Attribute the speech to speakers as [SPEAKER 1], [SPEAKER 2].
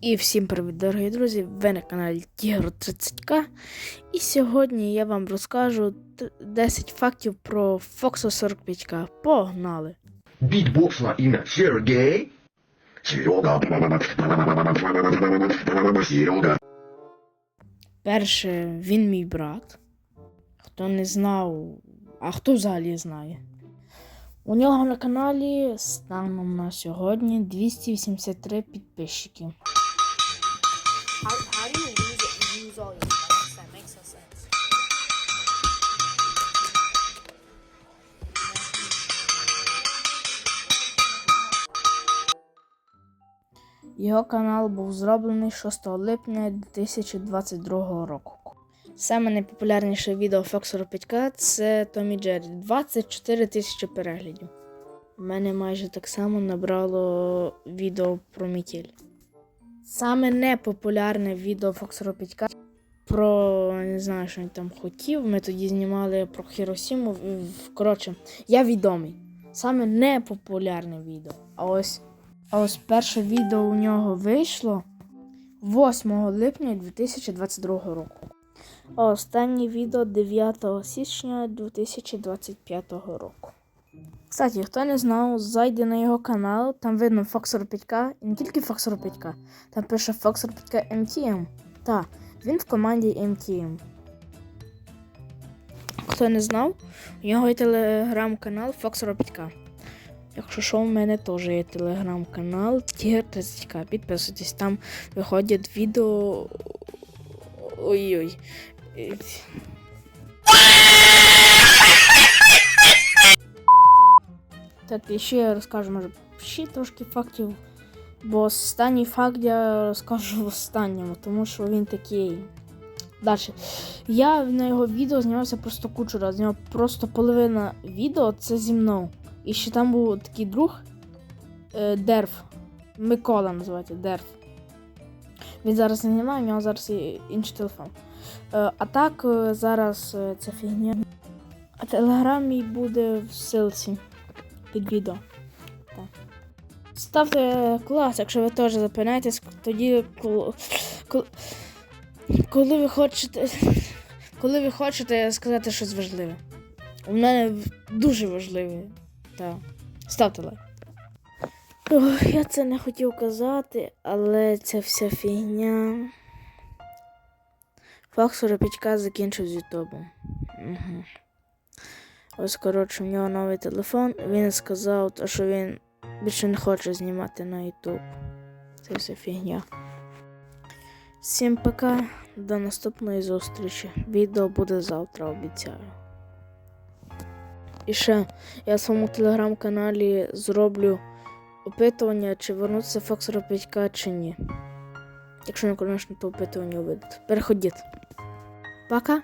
[SPEAKER 1] І всім привіт, дорогі друзі! Ви на каналі Тігро 30К. І сьогодні я вам розкажу 10 фактів про Foxo 45К. Погнали!
[SPEAKER 2] Битбокс на имя Сергей. Серега. Серега.
[SPEAKER 1] Перше, він мій брат. Хто не знав, а хто взагалі знає. У нього на каналі станом на сьогодні 283 підписчики.
[SPEAKER 3] How, how do you lose lose all your likes? That makes no sense.
[SPEAKER 1] Його канал був зроблений 6 липня 2022 року. Саме найпопулярніше відео Fox 45K це Томі Джері 24 тисячі переглядів. У мене майже так само набрало відео про Мітіль. Саме непопулярне відео Fox 45K про не знаю, що він там хотів. Ми тоді знімали про Хіросіму. Коротше, я відомий. Саме непопулярне відео. А ось а ось перше відео у нього вийшло 8 липня 2022 року. А останнє відео 9 січня 2025 року. Кстати, хто не знав, зайде на його канал, там видно Fox 45K, і не тільки Fox 45K, там пише Fox 45K MTM. Так, він в команді MTM. Хто не знав, у нього є телеграм-канал Fox 45K. Якщо що, у мене теж є телеграм-канал Тігр 30К. Підписуйтесь, там виходять відео. Ой-ой. Так, і ще розкажу, може, ще трошки фактів. Бо останній факт я розкажу в останньому, тому що він такий. Далі. Я на його відео знімався просто кучу. У нього просто половина відео це зі мною. І ще там був такий друг е, Дерф. Микола називається Дерф. Він зараз не знімає, у нього зараз є інший телефон. Е, а так е, зараз е, ця фігня. А телеграм мій буде в ссылці під відео. Так. Ставте клас, якщо ви теж запинаєтесь, тоді коли, коли, ви хочете. Коли ви хочете сказати щось важливе. У мене дуже важливе. Так. Ставте лайк. Ох, я це не хотів казати, але ця вся фігня. Факс 45К закінчив з Ютубом. Угу. Ось, коротше, в нього новий телефон. Він сказав, що він більше не хоче знімати на Ютуб. Це вся фігня. Всім пока. До наступної зустрічі. Відео буде завтра, обіцяю. І ще я в своєму телеграм-каналі зроблю опитування, чи вернуться Fox 45К чи ні. Якщо не, звісно, то опитування видать. Переходіть. Пока!